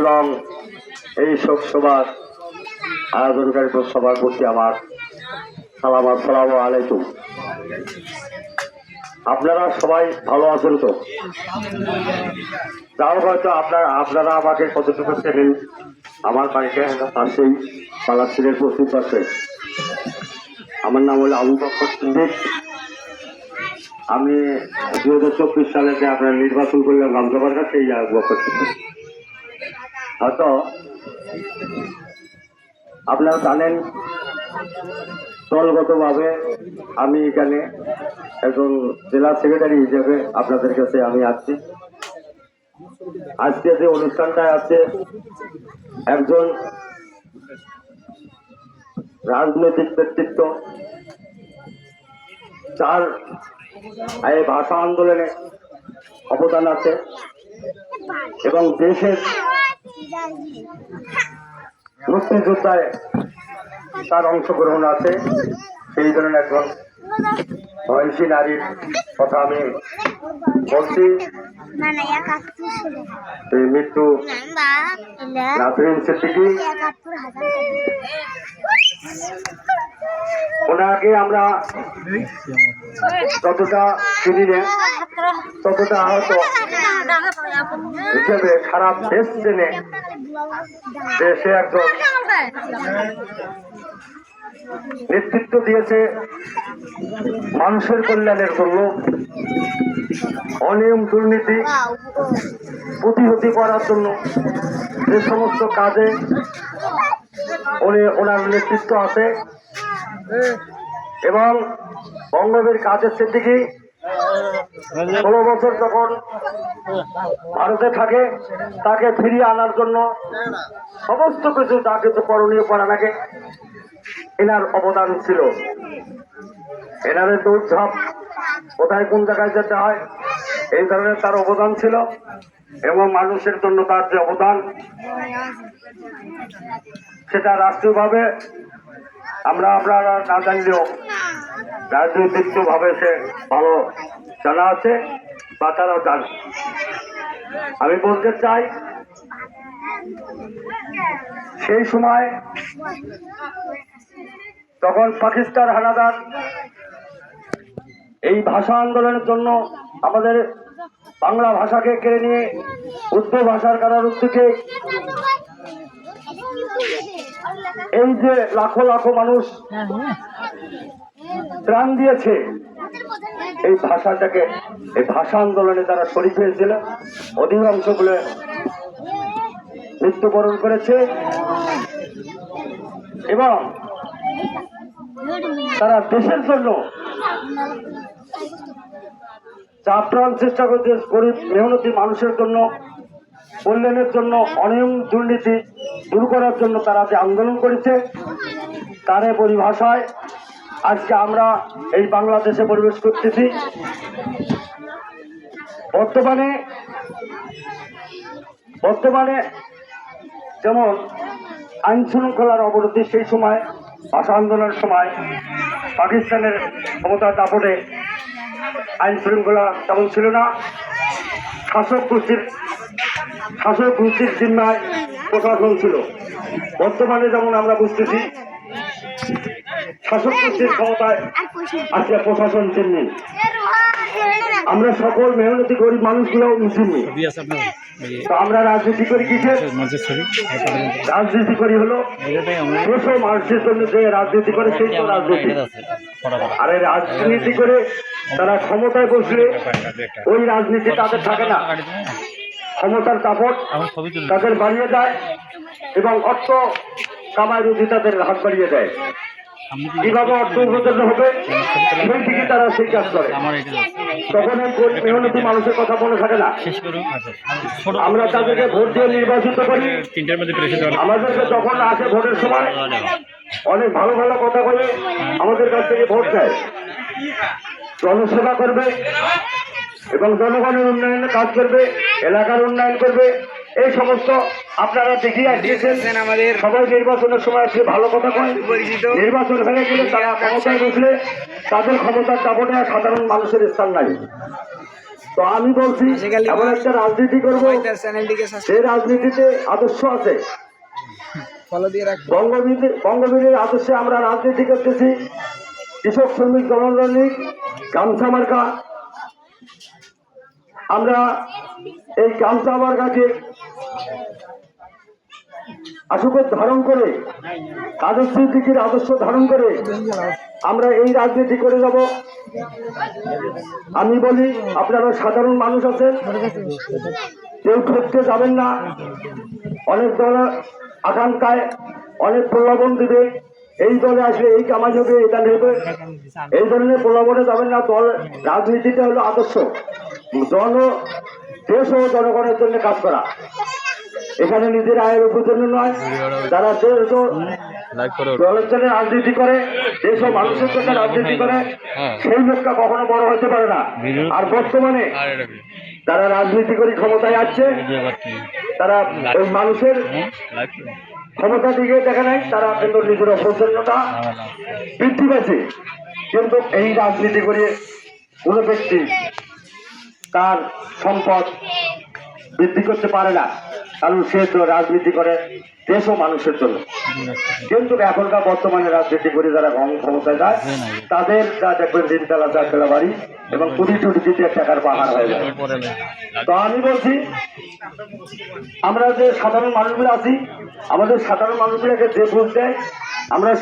এবং এই শোক সভার আয়োজনকারী সবার প্রতি আমার সালাম আসসালামু আলাইকুম। আপনারা সবাই ভালো আছেন তো? যাও হয়তো আপনারা আপনারা আমাকে কতটুকু চেনেন, আমার বাড়িতে পাশেই পালাস্তিনের প্রস্তুত আছে। আমার নাম হলো আবু বকর সিদ্দিক। আমি দু হাজার চব্বিশ সালে আপনার নির্বাচন করলাম রামসভার কাছে এই আবু বকর সিদ্দিক। হয়তো আপনারা জানেন দলগতভাবে আমি এখানে একজন জেলা সেক্রেটারি হিসেবে আপনাদের কাছে আমি আসছি। আজকে যে অনুষ্ঠানটা আছে, একজন রাজনৈতিক ব্যক্তিত্ব যার এই ভাষা আন্দোলনে অবদান আছে এবং দেশের মুক্তিযোদ্ধায় তার অংশগ্রহণ আছে। সেই ধরনের একজন মহিষী নারীর কথা আমি বলছি। এই মৃত্যু ওনাকে আমরা যতটা চিনি না, ততটা হয়তো হিসেবে খারাপ দেশ চেনে। দেশে একজন নেতৃত্ব দিয়েছে মানুষের কল্যাণের জন্য। অনিয়ম দুর্নীতি প্রতিহতি করার জন্য যে সমস্ত কাজে উনি ওনার নেতৃত্ব আছে। এবং বঙ্গবীর কাজের সিদ্দিকি ষোলো বছর যখন ভারতে থাকে, তাকে ফিরিয়ে আনার জন্য সমস্ত কিছু, যা কিছু করণীয় করা লাগে এনার অবদান ছিল। এনাদের দৌড়ঝাঁপ কোথায়, কোন জায়গায় যেতে হয়, এই ধরনের তার অবদান ছিল এবং মানুষের জন্য তার যে অবদান, সেটা রাষ্ট্রীয়ভাবে আমরা আপনারা না জানলেও রাজনৈতিকভাবে সে ভালো জানা আছে, বা তারাও জানে। আমি বলতে চাই, সেই সময় তখন পাকিস্তান হানাদার এই ভাষা আন্দোলনের জন্য আমাদের বাংলা ভাষাকে কেড়ে নিয়ে উর্দু ভাষার কারারুদ্ধকে এই যে লাখো লাখো মানুষ প্রাণ দিয়েছে, এই ভাষাটাকে, এই ভাষা আন্দোলনে তারা শরীর হয়েছিল। অধিকাংশগুলো মৃত্যুবরণ করেছে। এবং তারা দেশের জন্য যা প্রাণ চেষ্টা করছে গরিব, মেহনতি মানুষের জন্য, কল্যাণের জন্য অনিয়ম দুর্নীতি দূর করার জন্য তারা যে আন্দোলন করেছে তারে পরিভাষায় আজকে আমরা এই বাংলাদেশে পরিবেশ করতেছি। বর্তমানে বর্তমানে যেমন আইন শৃঙ্খলার অবনতি সেই সময়, ভাষা আন্দোলনের সময়, পাকিস্তানের ক্ষমতার দাপটে আইন শৃঙ্খলা তেমন ছিল না। শাসক গোষ্ঠীর শাসক গোষ্ঠীর জিম্মায় প্রশাসন ছিল। বর্তমানে যেমন আমরা বুঝতেছি শাসক গোষ্ঠীর ক্ষমতায় আজকে প্রশাসন। চিননি আমরা সকল মেহনতি গরিব মানুষগুলো এই তো আমরা রাজনীতি করি পাঠাবেন তো। রাজনীতি করি হলো আমরা মানুষের জন্য যে রাজনীতি করে সেই তো রাজনীতি। আর এই রাজনীতি করে তারা ক্ষমতায় বসলে ওই রাজনীতি তাদের থাকে না। ক্ষমতার দাপট তাদের বাড়িয়ে দেয় এবং অর্থ কামাই রুজি তাদের হাত বাড়িয়ে দেয়। কীভাবে অর্থ উপার্জন হবে? সেই দিকে তারা সেই কাজ করে। তখন মেহনতি মানুষের কথা মনে থাকে না। আচ্ছা। আমরা তাদেরকে ভোট দিয়ে নির্বাচিত করি। আমাদেরকে যখন আসে ভোটের সময় অনেক ভালো ভালো কথা বলে আমাদের কাছ থেকে ভোট দেয়। জনসেবা করবে। এবং জনগণের উন্নয়নে কাজ করবে এলাকার উন্নয়ন করবে। এই সমস্ত আপনারা দেখিয়ে আসিয়েছেন আমাদের সবাই নির্বাচনের সময় আসলে ভালো কথা কয়। নির্বাচন হয়ে গেলে তারা ক্ষমতায় বসলে তাদের ক্ষমতার দাপটে সাধারণ মানুষের স্থান নাই। তো আমি বলছি এমন একটা রাজনীতি করব সেই রাজনীতিতে আদর্শ আছে। বঙ্গবীর বঙ্গবীরের আদর্শে আমরা রাজনীতি করতেছি। কৃষক শ্রমিক জনগণিক গামছা মার্কা আমরা এই গামছা মার্কাকে আশুক ধারণ করে কাদের স্মৃতির আদর্শ ধারণ করে আমরা এই রাজনীতি করে যাব। আমি বলি, আপনারা সাধারণ মানুষ আছেন, কেউ ঠকতে যাবেন না। অনেক দল আকাঙ্ক্ষায়, অনেক প্রলোভন দিবে। এই দলে আসলে এই কামাই হবে, এটা নেবে। এই ধরনের প্রলোভনে যাবেন না, দল রাজনীতিটা হলো আদর্শ। জন দেশ ও জনগণের জন্য কাজ করা। এখানে নিজের আয়ের উপর জন্য নয় যারা দেশ ও জন্য রাজনীতি করে দেশ ও মানুষের জন্য রাজনীতি করে সেই লোকটা কখনো বড় হতে পারে না। আর বর্তমানে তারা রাজনীতি করে ক্ষমতায় আসছে তারা ওই মানুষের লাইক ক্ষমতা দিকে দেখা নাই তারা কিন্তু নিজের অপছন্দতা বৃদ্ধি পেয়েছে কিন্তু এই রাজনীতি করে কোনো ব্যক্তি তার সম্পদ বৃদ্ধি করতে পারে না? কারণ সে তো রাজনীতি করে দেশ ও মানুষের জন্য। কিন্তু এখনকার বর্তমানে রাজনীতি করে যারা ক্ষমতায় যায়, তাদের যা দেখবেন তিনতলা চারতলা বাড়ি এবং কোটি কোটি কোটি টাকার পাহাড় হয়ে যায়। তো আমি বলছি, আমরা যে সাধারণ মানুষগুলো আছি, আমাদের সাধারণ মানুষগুলোকে যে দেয়, আমরা